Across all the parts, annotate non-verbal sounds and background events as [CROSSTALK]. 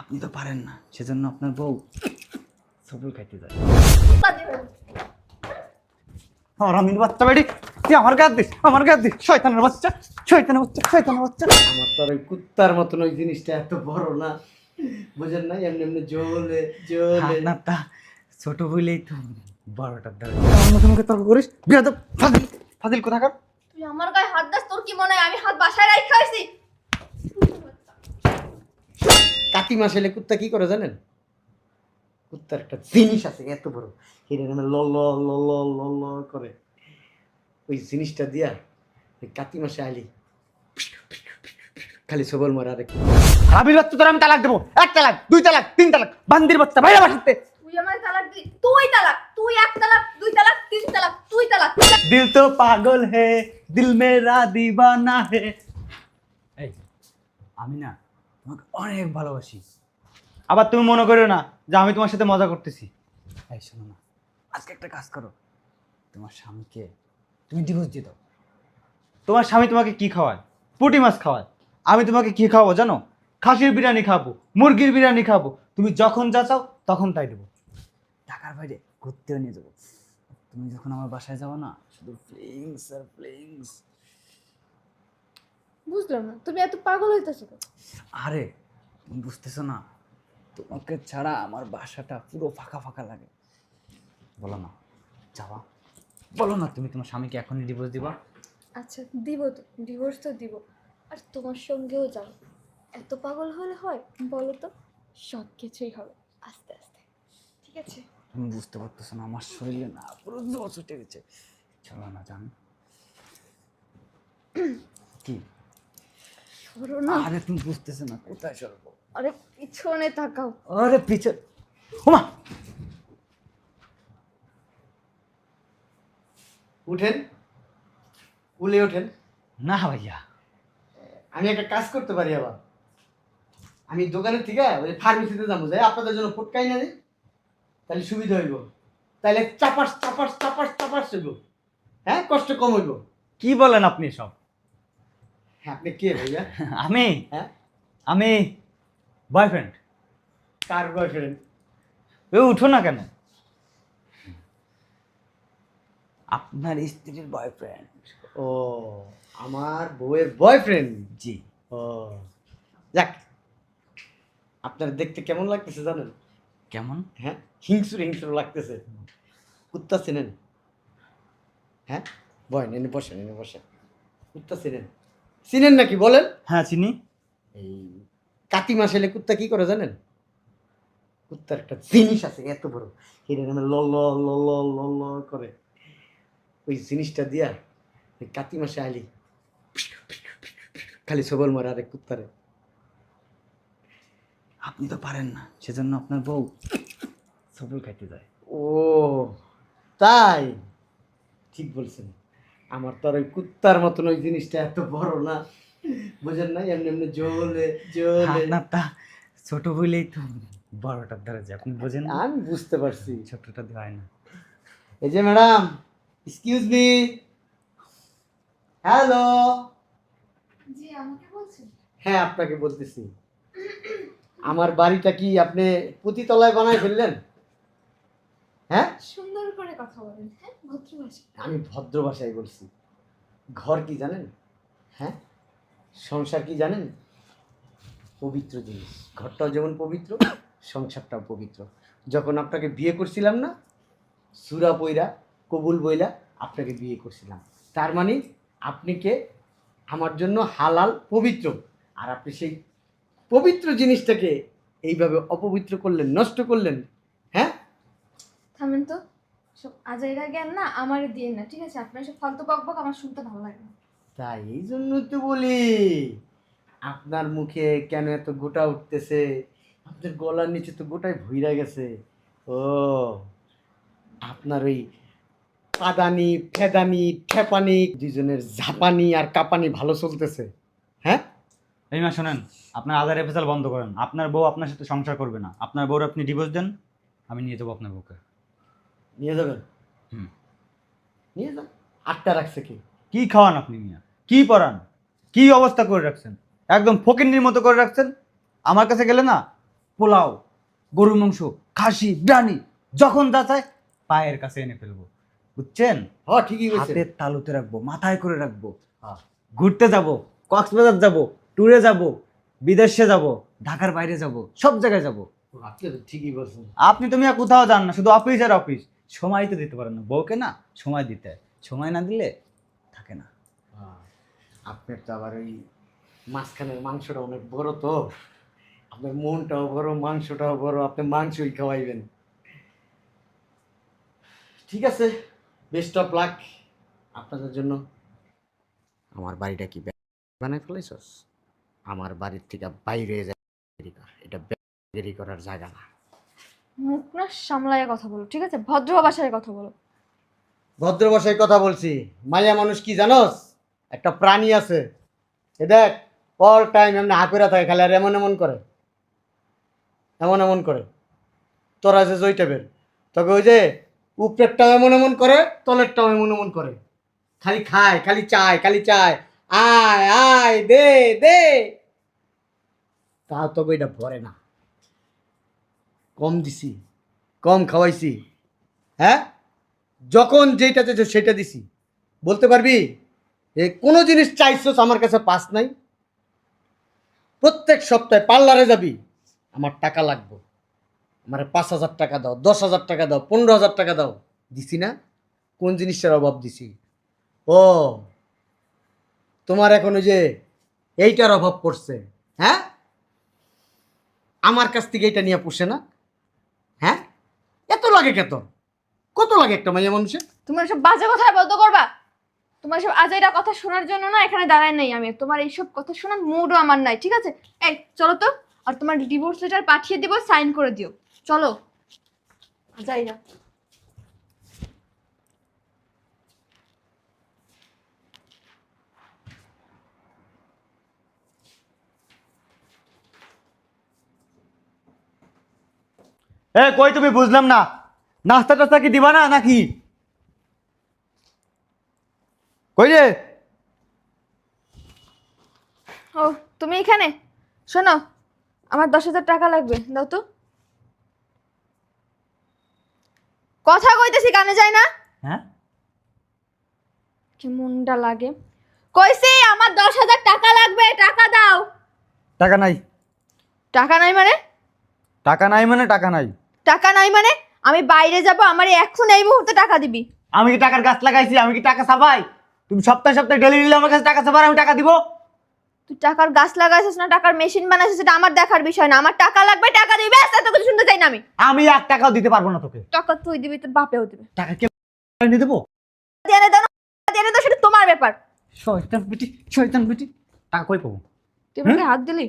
আপনি তো পারেন না। সেজন্য আপনার বউ সবল খাইতে যায়। বাচ্চা বেড়ি তুই আমার দিস আমার গায়ে দিস। শয়তানের বাচ্চা শয়তানের বাচ্চা শয়তানের বাচ্চা। আমার তো আর ওই কুত্তার মতন ওই জিনিসটা এত বড় না। বুঝেন না এমনি এমনি জ্বলে জ্বলে। আপনারটা ছোট তো বড়টার আমার মুখে মুখে তর্ক করিস? বিয়াদ ফাজিল ফাজিল কোথাকার? তুই আমার গায়ে হাত দাস তোর কি মনে হয় আমি হাত বাসায় রাখি খাইছি কাতি মাস এলে কুত্তা কি করে জানেন? কুত্তার একটা জিনিস আছে এত বড়। এটা নামে ল ল ল ল ল ল করে। ওই জিনিসটা দিয়া ওই কাতি মাসে আইলি। খালি সবল মারা আরেক হাবির বাচ্চা তোর আমি তালাক দেবো। এক তালাক দুই তালাক তিন তালাক। বান্দির বাচ্চা বাইরে বাসাতে তুই আমার তালাক দিলি তুই তালাক তুই এক তালাক দুই তালাক তিন তালাক তুই তালাক। দিল তো পাগল হে দিল মেরা দিবানা হে। এই আমি না তোমাকে অনেক ভালোবাসি। আবার তুমি মনে করো না যে আমি তোমার সাথে মজা করতেছি। এই শোনো না আজকে একটা কাজ করো। তোমার স্বামীকে তুমি ডিভোর্স দিয়ে দাও। তোমার স্বামী তোমাকে কি খাওয়ায়? পুঁটি মাছ খাওয়ায়। আমি তোমাকে কি খাওয়াবো জানো? খাসির বিরিয়ানি খাব মুরগির বিরিয়ানি খাব। তুমি যখন যা চাও তখন তাই দেবো। টাকার বাইরে ঘুরতেও নিয়ে যাব। তুমি যখন আমার বাসায় যাব না শুধু ফ্লিংস আর ফ্লিংস বুঝলাম না। তুমি এত পাগল হইতেছো আরে তুমি বুঝতেছো না তোমাকে ছাড়া আমার বাসাটা পুরো ফাঁকা ফাঁকা লাগে। বলো না যাবা? বলো না তুমি তোমার স্বামীকে এখনই ডিভোর্স দিবা? আচ্ছা দিব তো ডিভোর্স তো দিব। আর তোমার সঙ্গেও যাও এত পাগল হলে হয় বলো তো? সব কিছুই হবে আস্তে আস্তে। ঠিক আছে? তুমি বুঝতে পারতেছো না আমার শরীরে না পুরো জ্বর ছুটে গেছে। চলো না জান কি? সরো না। আরে তুমি বুঝতেছো না কোথায় সরবো আরে পিছনে তাকাও। আরে পিছে ওমা উঠেন। উলে ওঠেন। না ভাইয়া। আমি একটা কাজ করতে পারি আবার। আমি দোকানের থেকে ওই ফার্মেসিতে যাব যাই আপনাদের জন্য ফুটকাই না দিই তাহলে সুবিধা হইব। তাহলে চাপাস চাপাস চাপাস চাপাস হইব। হ্যাঁ কষ্ট কম হইব। কি বলেন আপনি সব আপনি কে ভাইয়া? [LAUGHS] আমি? হ্যাঁ? আমি বয়ফ্রেন্ড কার বয়ফ্রেন্ড এ উঠো না কেন? আপনার স্ত্রীর বয়ফ্রেন্ড ও আমার বউয়ের বয়ফ্রেন্ড জি। ও যাক। আপনার দেখতে কেমন লাগতেছে জানেন? কেমন? হ্যাঁ? হিংসুর হিংসুর লাগতেছে। কুত্তা চেনেন। হ্যাঁ? বয় এনে বসেন এনে বসেন। কুত্তা চেনেন। চিনেন নাকি? বলেন। হ্যাঁ চিনি। এই কাতি মাস এলে কুত্তা কি করে জানেন? কুত্তার একটা জিনিস আছে এত বড়। এটা নামে ল ল ল ল ল ল করে। ওই জিনিসটা দিয়া ওই কাতি মাসে আইলি খালি সবল মারে আরেক কুত্তারে। আপনি তো পারেন না সেজন্য আপনার বউ সবল খাইতে যায়। ও তাই। ঠিক বলছেন। আমার তো আর ওই কুত্তার মতন ওই জিনিসটা এত বড় না। বুঝেন না এমনি এমনি জ্বলে জ্বলে। আপনারটা ছোট হইলেই তো বড়টার দ্বারা যায় আপনি বোঝেন না? আমি বুঝতে পারছি। ছোটটা হয় না। এই যে ম্যাডাম এক্সকিউজ মি হ্যালো জি আমাকে বলছেন? হ্যাঁ আপনাকে বলতেছি। আমার বাড়িটা কি আপনি পুঁতিতলায় বানায় ফেললেন? হ্যাঁ? কথা বলেন হ্যাঁ? ভদ্র ভাষা আমি ভদ্র ভাষায় বলছি। ঘর কি জানেন? হ্যাঁ? সংসার কি জানেন? পবিত্র জিনিস। ঘরটাও যেমন পবিত্র, সংসারটাও পবিত্র। যখন আপনাকে বিয়ে করছিলাম না, সুরা বইরা কবুল বইলা আপনাকে বিয়ে করছিলাম। তার মানে আপনি কে? আমার জন্য হালাল, পবিত্র। আর আপনি সেই পবিত্র জিনিসটাকে এইভাবে অপবিত্র করলেন, নষ্ট করলেন সব আজাইরা জ্ঞান না আমারে দিয়ে না ঠিক আছে? আপনার সব ফালতু বক বক আমার শুনতে ভালো লাগে না। তাই এই জন্য তো বলি আপনার মুখে কেন এত গোটা উঠতেছে? আপনার গলার নিচে তো গোটাই ভুইরা গেছে। ও আপনার ওই পাদানি ফেদানি ঠেপানি দুজনের ঝাপানি আর কাপানি ভালো চলতেছে। হ্যাঁ? এই মা শোনেন আপনার আধার এফেসাল বন্ধ করেন। আপনার বউ আপনার সাথে সংসার করবে না। আপনার বউর আপনি ডিভোর্স দেন আমি নিয়ে যাব আপনার বউকে। নিয়ে যাবেন? নিয়ে যান। আটটা রাখছে কি? কি খাওয়ান আপনি মিয়া? কি পড়ান কি অবস্থা করে রাখছেন? একদম ফকিন্নির মতো করে রাখছেন? আমার কাছে গেলে না পোলাও গরুর মাংস খাসি বিরিয়ানি যখন যা চায় পায়ের কাছে এনে ফেলব। বুঝছেন? হ্যাঁ ঠিকই হাতের তালুতে রাখব মাথায় করে রাখব। হ্যাঁ। ঘুরতে যাব কক্সবাজার যাব ট্যুরে যাব বিদেশে যাব ঢাকার বাইরে যাব সব জায়গায় যাব। আপনি তো ঠিকই বলছেন। আপনি তুমি আর কোথাও যান না শুধু অফিস আর অফিস সময় তো দিতে পারেন না। বউকে না সময় দিতে হয়। সময় না দিলে থাকে না। আপনার তো আবার ওই মাঝখানের মাংসটা অনেক বড় তো। আপনার মনটাও বড় মাংসটাও বড়। আপনি মাংসই খাওয়াইবেন। ঠিক আছে বেস্ট অফ লাক আপনাদের জন্য। আমার বাড়িটা কি বানাই ফেলাইছস? আমার বাড়ির থেকে বাইরে যায় এটা করার জায়গা না। মুখ না সামলায় কথা বলো, ঠিক আছে? ভদ্র ভাষায় কথা বলো। ভদ্র ভাষায় কথা বলছি। মায়া মানুষ কি জানোস? একটা প্রাণী আছে। এ দেখ অল টাইম এমনি হাঁকুরা থাকে খালি, আর এমন এমন করে। এমন এমন করে। তোরা যে জয় টাইপের। তোকে ওই যে উপরেরটাও এমন এমন করে, তলেরটাও এমন এমন করে। খালি খায়, খালি চায় খালি চায়। আয় আয়, দে দে। তাও তোকে এটা ভরে না। কম দিছি, কম খাওয়াইছি হ্যাঁ? যখন যেটা চাইছো সেটা দিছি। বলতে পারবি? এ কোনো জিনিস চাইছোস আমার কাছে পাস নাই। প্রত্যেক সপ্তাহে পার্লারে যাবি, আমার টাকা লাগবে। আমার পাঁচ হাজার টাকা দাও, দশ হাজার টাকা দাও, পনেরো হাজার টাকা দাও। দিছি না? কোন জিনিসটার অভাব দিছি? ও, তোমার এখন ওই যে এইটার অভাব পড়ছে হ্যাঁ? আমার কাছ থেকে এইটা নিয়ে পুষে না? লাগে কত কত লাগে একটা মাইয়া মানুষের তুমি এসব বাজে কথা বন্ধ করবা? তোমার সব আজাইরা কথা শোনার জন্য না এখানে দাঁড়ায় নাই আমি। তোমার এইসব কথা শোনার মুডও আমার নাই ঠিক আছে? এই চলো তো। আর তোমার ডিভোর্স লেটার পাঠিয়ে দিব সাইন করে দিও। চলো। আজাইরা। এ কই তুমি? বুঝলাম না। নাস্তা টাস্তা কি দিবা না নাকি? কই রে? ও তুমি এখানে? শোনো আমার দশ হাজার টাকা লাগবে দাও তো। কথা কইতেছি কানে যায় না? হ্যাঁ? কেমনটা লাগে। কইছি আমার দশ হাজার টাকা লাগবে টাকা দাও। টাকা নাই। টাকা নাই মানে? টাকা নাই মানে টাকা নাই। টাকা নাই মানে? আমি বাইরে যাব আমার এখন এই মুহূর্তে টাকা দিবি। আমি কি টাকার গাছ লাগাইছি? আমি কি টাকা চাপাই তুমি সপ্তাহে সপ্তাহে ডেলি নিলে আমার কাছে টাকা চাপার আমি টাকা দিব? তুই টাকার গাছ লাগাইছিস না টাকার মেশিন বানাইছিস সেটা আমার দেখার বিষয় না। আমার টাকা লাগবে টাকা দিবি ব্যাস এত কিছু শুনতে চাই না আমি। আমি এক টাকাও দিতে পারব না তোকে। টাকা তুই দিবি তোর বাপেও দিবে। টাকা কে নিয়ে দেবো? দিয়ে এনে দাও না, দিয়ে এনে দাও সেটা তোমার ব্যাপার। শয়তান বেটি শয়তান বেটি। টাকা কই পাবো? তুই আমাকে হাত দিলি?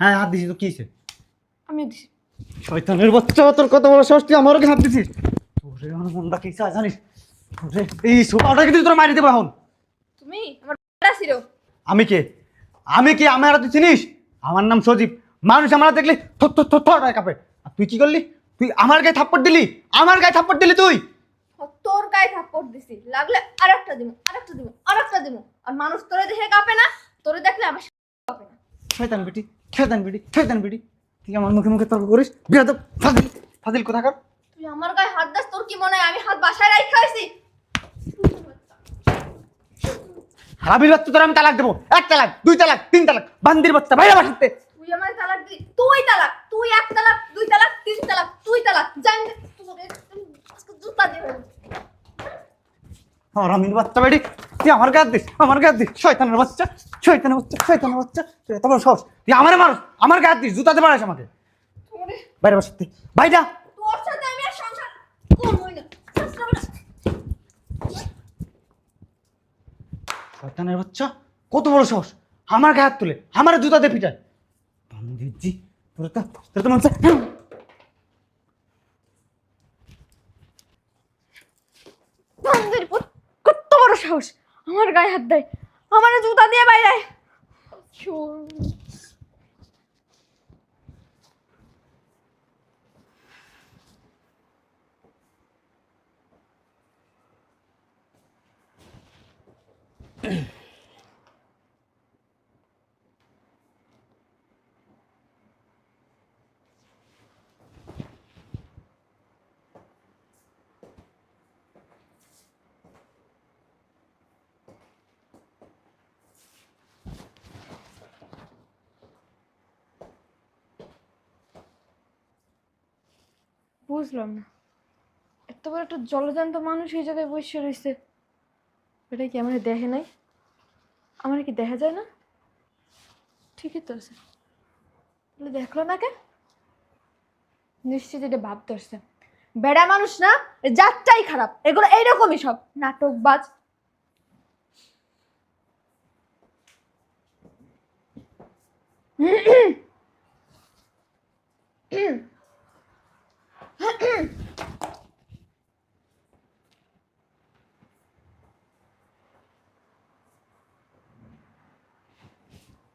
হ্যাঁ হাত দিছি তো কি হয়েছে আমিও দিছি। শয়তানের বাচ্চা তোর কত বড় সাহস তুই আমারও হাত দিছিস? তোরে আমার মনটা কি চায় জানিস? তোরে এই সোফাটা কিন্তু তোর মারি দেবো এখন। তুমি? আমার বাড়া ছিল। আমি কে? আমি কি? আমার তুই চিনিস? আমার নাম সজীব। মানুষ আমার দেখলে থর থর থর থর কাঁপে। আর তুই কি করলি? তুই আমার গায়ে থাপ্পড় দিলি? আমার গায়ে থাপ্পড় দিলি তুই? তোর গায়ে থাপ্পড় দিছি। লাগলে আরেকটা দিব আরেকটা দিব আরেকটা দিব আর মানুষ তোরে দেখে কাঁপে না তোরে দেখলে আমার কাঁপে না। শয়তান বেটি শয়তান বেটি শয়তান বেটি। তুই আমার মুখে মুখে তর্ক করিস? বিরাদ ফাজিল ফাজিল কোথাকার? তুই আমার গায়ে হাত দাস তোর কি মনে হয় আমি হাত বাসায় রাখি খাইছি হারাবির বাচ্চা তোর আমি তালাক দেবো। এক তালাক দুই তালাক তিন তালাক বান্দির বাচ্চা বাইরে বাসাতে। তুই আমার তালাক দিলি? তুই তালাক তুই এক তালাক দুই তালাক তিন তালাক তুই তালাক জান জুতা দিয়ে বেরো। হারামির বাচ্চা বেটি তুই আমার গায়ে দিস আমার গায়ে দিস। শয়তানের বাচ্চা শয়তানের বাচ্চা শয়তানের বাচ্চা। তুই এত বড় সাহস। তুই আমার মানুষ আমার গায়ে দিস জুতাতে মারাস আমাকে। বাইরে বাসাতে বাইরা তোর সাথে আমি আর সংসার করবই না। শয়তানের বাচ্চা কত বড় সাহস। আমার গায়ে হাত তুলে আমার জুতাতে পিটায়। বান্দিজি তোর তো তোর তো মনে পুত, কত বড় সাহস। আমার গায়ে হাত দেয় আমার জুতা দিয়ে বাইরে আয়। বুঝলাম না। এত বড় একটা জলজান্ত মানুষ এই জায়গায় বসে রয়েছে। এটা কি আমার দেখে নাই? আমার কি দেখা যায় না? ঠিকই তো আছে। তাহলে দেখল না কে? নিশ্চিত এটা ভাব ধরছে বেড়া মানুষ না জাতটাই খারাপ। এগুলো এইরকমই সব। নাটক বাজ নাটকবাজ।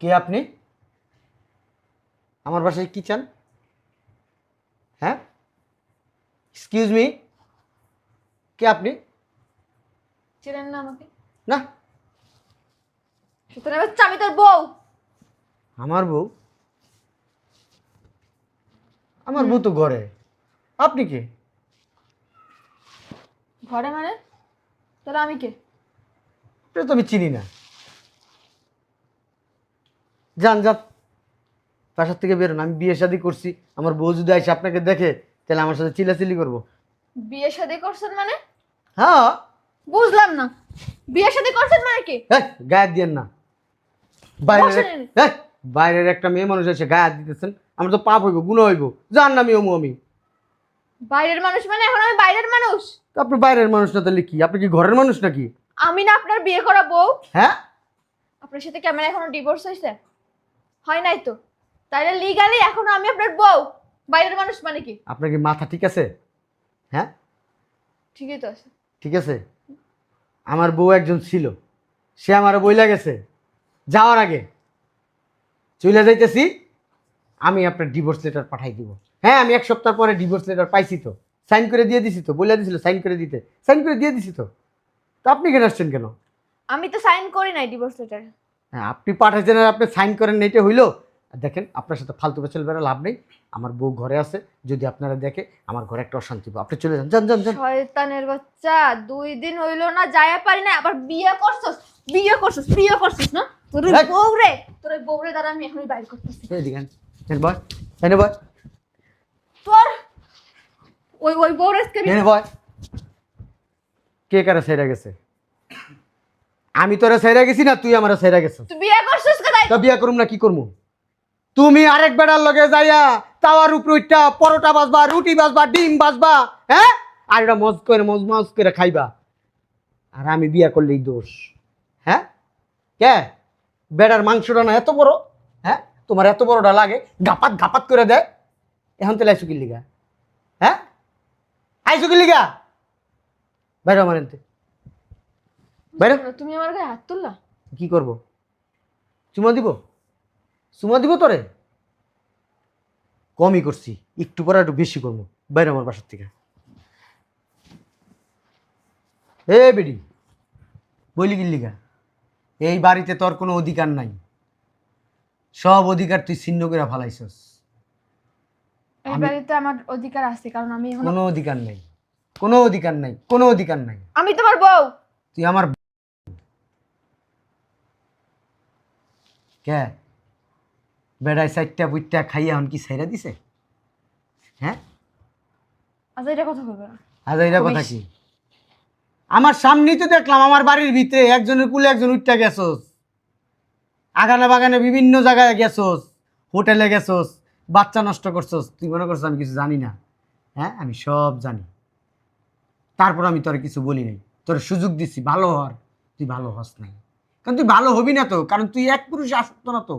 কে আপনি? আমার বাসায় কি চান? হ্যাঁ? এক্সকিউজ মি কে আপনি? চেনেন না আমাকে? না। সুতরাং বাচ্চা আমি তোর বউ। আমার বউ? আমার বউ তো ঘরে। আপনি কে? ঘরে মানে? তাহলে আমি কে? এটা তো আমি চিনি না। যান যান। বাসার থেকে বেরোন আমি বিয়ে শাদি করছি। আমার বউ যদি আসে আপনাকে দেখে তাহলে আমার সাথে চিলাচিলি করব। বিয়ে শাদী করছেন মানে? হ্যাঁ। বুঝলাম না। বিয়ে শাদি করছেন মানে কি? হ্যাঁ গায়ে দিয়েন না। বাইরের বসেন। হ্যাঁ বাইরের একটা মেয়ে মানুষ এসে গায়ে হাত দিতেছেন আমার তো পাপ হইব গুণ হইব। জান না আমি অমু আমি। বাইরের মানুষ মানে? এখন আমি বাইরের মানুষ? তো আপনি বাইরের মানুষ না তাহলে কি? আপনি কি ঘরের মানুষ নাকি? আমি না আপনার বিয়ে করা বউ? হ্যাঁ? আপনার সাথে কি আমার এখনও ডিভোর্স হয়েছে হয় নাই তো? তাইলে লিগালি এখনও আমি আপনার বউ। বাইরের মানুষ মানে কি? আপনার কি মাথা ঠিক আছে? হ্যাঁ? ঠিকই তো আছে। ঠিক আছে? আমার বউ একজন ছিল। সে আমার বইলা গেছে। যাওয়ার আগে। চলে যাইতেছি। আমি আপনার ডিভোর্স লেটার পাঠাই দিব। হ্যাঁ আমি এক সপ্তাহ পরে ডিভোর্স লেটার পাইছি তো। সাইন করে দিয়ে দিছি তো বলে দিছিল সাইন করে দিতে। সাইন করে দিয়ে দিছি তো। তো আপনি কেন আসছেন কেন? আমি তো সাইন করি নাই ডিভোর্স লেটার হ্যাঁ আপনি পাঠাইছেন আর আপনি সাইন করেন এটা হইল। দেখেন আপনার সাথে ফালতু পেছল বেড়া লাভ নেই। আমার বউ ঘরে আছে যদি আপনারা দেখে আমার ঘরে একটা অশান্তি পাবে। আপনি চলে যান যান যান যান। শয়তানের বাচ্চা দুই দিন হইল না যায়া পারি না আবার বিয়ে করছস বিয়ে করছস বিয়ে করছস না? তোর ওই! বউরে তোর ওই বউরে দ্বারা আমি এখনই বাইর করতেছি। এদিকে আন। এনে বয় এনে বয়। তোর ওই ওই বউরে আজকে আমি- এনে বয়। কে কারে সেরা গেছে? আমি তোরা সেরা গেছি না তুই আমার সেরা গেছিস? তুই বিয়ে করছস কোথায়? তা বিয়া করুম না কি করব তুমি আরেক বেড়ার লগে যাইয়া তাওয়ার উপরে উঠটা পরোটা বাজবা রুটি বাজবা ডিম বাজবা হ্যাঁ? আর এটা মজ করে মজ মজ করে খাইবা। আর আমি বিয়া করলেই দোষ। হ্যাঁ? কে? বেড়ার মাংসটা না এত বড় হ্যাঁ? তোমার এত বড়টা লাগে গাপাত গাপাত করে দেয় এখন তাহলে আইসু কির লিগা? হ্যাঁ? আইসু কির লিগা? আমার এনতে। বাইরে। তুমি আমার গায়ে হাত তুললা? কি করব? চুমা দিব? চুমা দিব তোরে? কমই করছি একটু পরে একটু বেশি করব। বাইরে আমার বাসার থেকে। এ বেডি বলি গিল্লিগা এই বাড়িতে তোর কোনো অধিকার নাই। সব অধিকার তুই ছিন্ন করে ফালাইছস। এই বাড়িতে আমার অধিকার আছে কারণ আমি কোনো অধিকার নাই। কোনো অধিকার নাই কোনো অধিকার নাই। আমি তোমার বউ! তুই আমার কে? বেড়ায় চারটা বুইটটা খাইয়া হন কি সাইরা দিছে? হ্যাঁ? আচ্ছা এটা কথা বলবে না। আজ এইটা কথা কি? আমার সামনেই তো দেখলাম আমার বাড়ির ভিতরে একজনের কুলে একজন উঠটা গেছোস। আগানে বাগানে বিভিন্ন জায়গায় গেছোস হোটেলে গেছোস বাচ্চা নষ্ট করছোস। তুই মনে করছিস আমি কিছু জানি না? হ্যাঁ আমি সব জানি। তারপর আমি তোর কিছু বলি নাই। তোর সুযোগ দিছি ভালো হওয়ার। তুই ভালো হস নাই। কারণ তুই ভালো হবি না তো কারণ তুই এক পুরুষে আসক্ত না তো।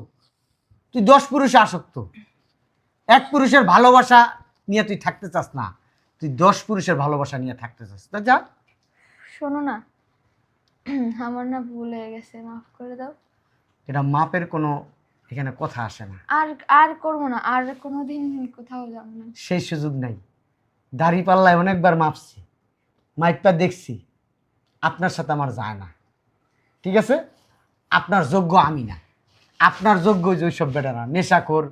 তুই দশ পুরুষে আসক্ত। এক পুরুষের ভালোবাসা নিয়ে তুই থাকতে চাস না। তুই দশ পুরুষের ভালোবাসা নিয়ে থাকতে চাস। তা যা। শোনো না আমার না ভুল হয়ে গেছে মাফ করে দাও। এটা মাপের কোনো এখানে কথা আসে না। আর আর করব না আর কোনোদিন কোথাও যাব না। সেই সুযোগ নাই। দাড়ি পাল্লায় অনেকবার মাপছি মাইকটা দেখছি আপনার সাথে আমার যায় না। ঠিক আছে? আপনার যোগ্য আমি না। আপনার যোগ্য যে ওইসব বেটারা। নেশাখোর,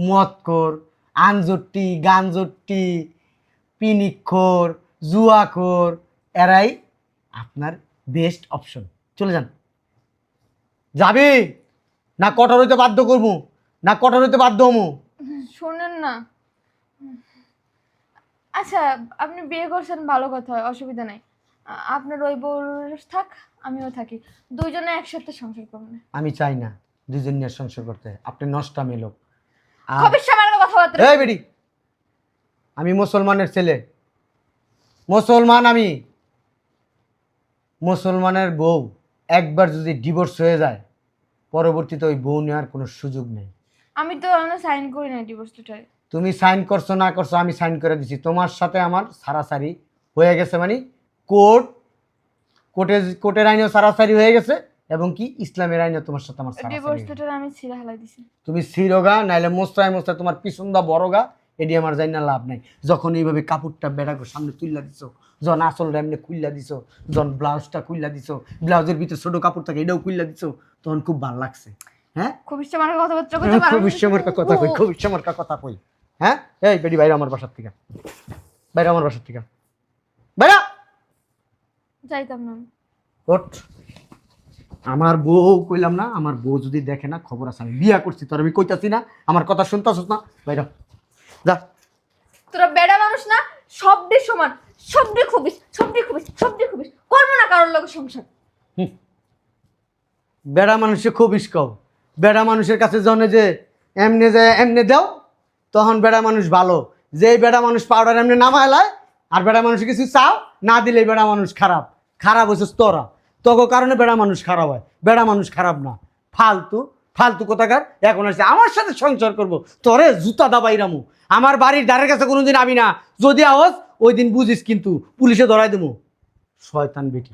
মদখোর, আনজট্টি, গানজট্টি, পিনিকখোর, জুয়াখোর, এরাই আপনার বেস্ট অপশন চলে যান। যাবি? না কঠোর হইতে বাধ্য করব? না কঠোর হইতে বাধ্য হমু? শোনেন না। আচ্ছা আপনি বিয়ে করছেন, ভালো কথা, অসুবিধা নাই। আপনার ওই বউ থাক আমিও থাকি। দুইজনে একসাথে সংসার করব না। আমি চাই না দুজন নিয়ে সংসার করতে। আপনি নষ্টামি লোক। আর কথাবার্তা এই বেডি! আমি মুসলমানের ছেলে। মুসলমান আমি। মুসলমানের বউ। একবার যদি ডিভোর্স হয়ে যায় পরবর্তীতে ওই বউ নেওয়ার কোনো সুযোগ নেই। আমি তো এখনও সাইন করি না ডিভোর্স লেটারে তুমি সাইন করছ না করছ আমি সাইন করে দিছি। তোমার সাথে আমার সারাসারি হয়ে গেছে মানে কোর্ট কোর্টের কোর্টের আইনেও সারাসারি হয়ে গেছে এবং কি ইসলামের আইনেও তোমার সাথে আমার ডিভোর্স লেটার আমি ছিঁড়ে হালাই দিছি। তুমি সিরোগা নাইলে মোস্তায় মোস্তায় তোমার পিছনদা বড়গা এটি আমার জানি না লাভ নাই। যখন এইভাবে কাপড়টা বেড়াকে সামনে তুললা দিছো যখন আসলটা এমনি খুললা দিছো যখন ব্লাউজটা খুললা দিছো ব্লাউজের ভিতরে ছোট কাপড় থাকে এটাও খুললা দিছো তখন খুব ভালো লাগছে। হ্যাঁ? খুবই সামান্য কথাবার্তা করতে পারো খুব ইচ্ছামর্কা কথা কই খুব ইচ্ছামর্কা কথা কই। হ্যাঁ? এই বেডি বাইরে আমার বাসার থেকে। বাইরে আমার বাসার থেকে। বাইরা! চাইতাম না। ওঠ। আমার বউ কইলাম না আমার বউ যদি দেখে না খবর আছে আমি বিয়া করছি তোর আমি কইতাছি না আমার কথা শুনতাছস না? বাইরা যা। তোরা বেড়া মানুষ না সবটি সমান সবটি খুবিস সবটি খুবিস সবটি খুবিস। করব না কারোর লোক সংসার। বেড়া মানুষে খুব ইস্কও বেড়া মানুষের কাছে জনে যে এমনি যে এমনি দাও তখন বেড়া মানুষ ভালো। যে বেড়া মানুষ পাউডার এমনি নামায় লায় আর বেড়া মানুষ কিছু চাও না দিলে বেড়া মানুষ খারাপ। খারাপ হয়েছে তোরা। তোকে কারণে বেড়া মানুষ খারাপ হয়। বেড়া মানুষ খারাপ না। ফালতু। ফালতু কোথাকার? এখন আসছে আমার সাথে সংসার করব। তোরে জুতা দাবাই রামু। আমার বাড়ির দ্বারের কাছে কোনোদিন আমি না। যদি আওয়াজ ওই দিন বুঝিস কিন্তু পুলিশে ধরাই দেবো। শয়তান বেটি।